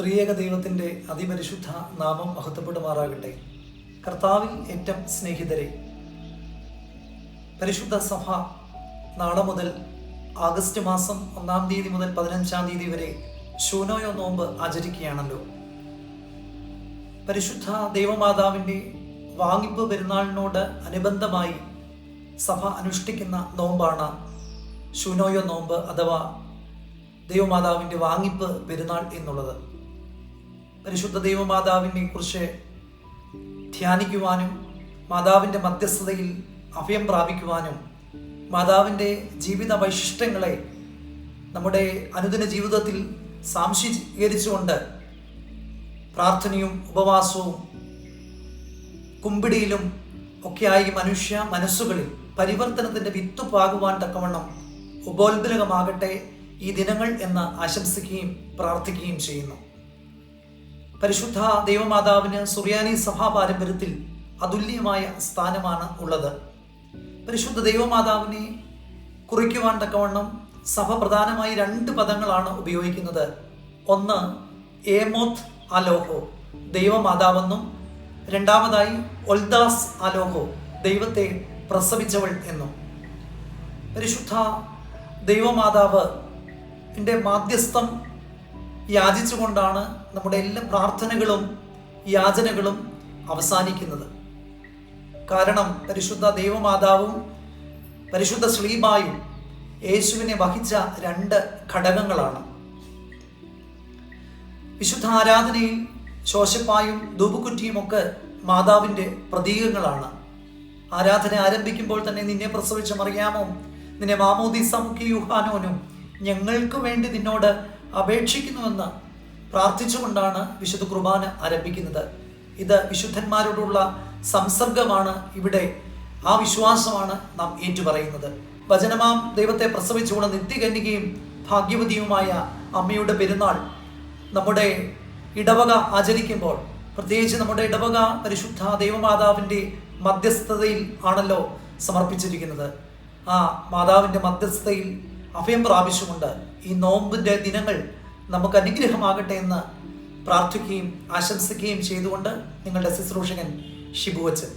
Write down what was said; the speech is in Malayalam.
ത്രിയേക ദൈവത്തിന്റെ അതിപരിശുദ്ധ നാമം മഹത്വപ്പെടുമാറാകട്ടെ. കർത്താവിൽ ഏറ്റം സ്നേഹിതരെ. പരിശുദ്ധ സഭ നാളെ മുതൽ ആഗസ്റ്റ് മാസം ഒന്നാം തീയതി മുതൽ പതിനഞ്ചാം തീയതി വരെ ശൂനോയോ നോമ്പ് ആചരിക്കുകയാണല്ലോ. പരിശുദ്ധ ദൈവമാതാവിന്റെ വാങ്ങിപ്പ് പെരുന്നാളിനോട് അനുബന്ധമായി സഭ അനുഷ്ഠിക്കുന്ന നോമ്പാണ് ശൂനോയോ നോമ്പ് അഥവാ ദൈവമാതാവിന്റെ വാങ്ങിപ്പ് പെരുന്നാൾ എന്നുള്ളത്. പരിശുദ്ധ ദൈവമാതാവിനെ കുറിച്ച് ധ്യാനിക്കുവാനും മാതാവിന്റെ മധ്യസ്ഥതയിൽ അഭയം പ്രാപിക്കുവാനും മാതാവിന്റെ ജീവിത വൈശിഷ്ട്യങ്ങളെ നമ്മുടെ അനുദിന ജീവിതത്തിൽ സാംശീകരിച്ചുകൊണ്ട് പ്രാർത്ഥനയും ഉപവാസവും കുമ്പിടിയിലും ഒക്കെയായി മനുഷ്യ മനസ്സുകളിൽ പരിവർത്തനത്തിന്റെ വിത്ത് പാകുവാൻ തക്കവണ്ണം ഉപോത്ബലകമാകട്ടെ ഈ ദിനങ്ങൾ എന്ന് ആശംസിക്കുകയും പ്രാർത്ഥിക്കുകയും ചെയ്യുന്നു. പരിശുദ്ധ ദൈവമാതാവിന് സുറിയാനി സഭാ പാരമ്പര്യത്തിൽ അതുല്യമായ സ്ഥാനമാണ് ഉള്ളത്. പരിശുദ്ധ ദൈവമാതാവിനെ കുറിക്കുവാൻ തക്കവണ്ണം സഭ പ്രധാനമായി രണ്ട് പദങ്ങളാണ് ഉപയോഗിക്കുന്നത്. ഒന്ന് ഏമോത്ത് അലോഹോ ദൈവമാതാവെന്നും രണ്ടാമതായി ഒൽദാസ് അലോഹോ ദൈവത്തെ പ്രസവിച്ചവൾ എന്നും. പരിശുദ്ധ ദൈവമാതാവ് എന്റെ മാധ്യസ്ഥം യാചിച്ചുകൊണ്ടാണ് നമ്മുടെ എല്ലാ പ്രാർത്ഥനകളും യാചനകളും അവസാനിക്കുന്നത്. കാരണം പരിശുദ്ധ ദൈവമാതാവും പരിശുദ്ധ ശ്രീമായും യേശുവിനെ വഹിച്ച രണ്ട് ഘടകങ്ങളാണ്. വിശുദ്ധ ആരാധനയിൽ ശോശപ്പായും ധൂപുകുറ്റിയും ഒക്കെ മാതാവിന്റെ പ്രതീകങ്ങളാണ്. ആരാധന ആരംഭിക്കുമ്പോൾ തന്നെ നിന്നെ പ്രസവിച്ച മറിയാമോ നിന്നെ മാമോദീസ മുഖ്യ യുഹാനോനും ഞങ്ങൾക്ക് വേണ്ടി നിന്നോട് അപേക്ഷിക്കുന്നുവെന്ന് പ്രാർത്ഥിച്ചുകൊണ്ടാണ് വിശുദ്ധ കുർബാന ആരംഭിക്കുന്നത്. ഇത് വിശുദ്ധന്മാരോടുള്ള സംസർഗമാണ് ഇവിടെ ആ വിശ്വാസമാണ് നാം ഏറ്റുപറയുന്നത്. വചനമാം ദൈവത്തെ പ്രസവിച്ചുകൊണ്ട് നിത്യകന്യകയും ഭാഗ്യവതിയുമായ അമ്മയുടെ പെരുന്നാൾ നമ്മുടെ ഇടവക ആചരിക്കുമ്പോൾ പ്രത്യേകിച്ച് നമ്മുടെ ഇടവക പരിശുദ്ധ ദൈവമാതാവിന്റെ മധ്യസ്ഥതയിൽ ആണല്ലോ സമർപ്പിച്ചിരിക്കുന്നത്. ആ മാതാവിന്റെ മധ്യസ്ഥതയിൽ അഭയം പ്രാപിച്ചുകൊണ്ട് ഈ നോമ്പിന്റെ ദിനങ്ങൾ നമുക്ക് അനുഗ്രഹമാകട്ടെ എന്ന് പ്രാർത്ഥിക്കുകയും ആശംസിക്കുകയും ചെയ്തുകൊണ്ട് നിങ്ങളുടെ ശുശ്രൂഷകൻ ഷിബു വച്ചൻ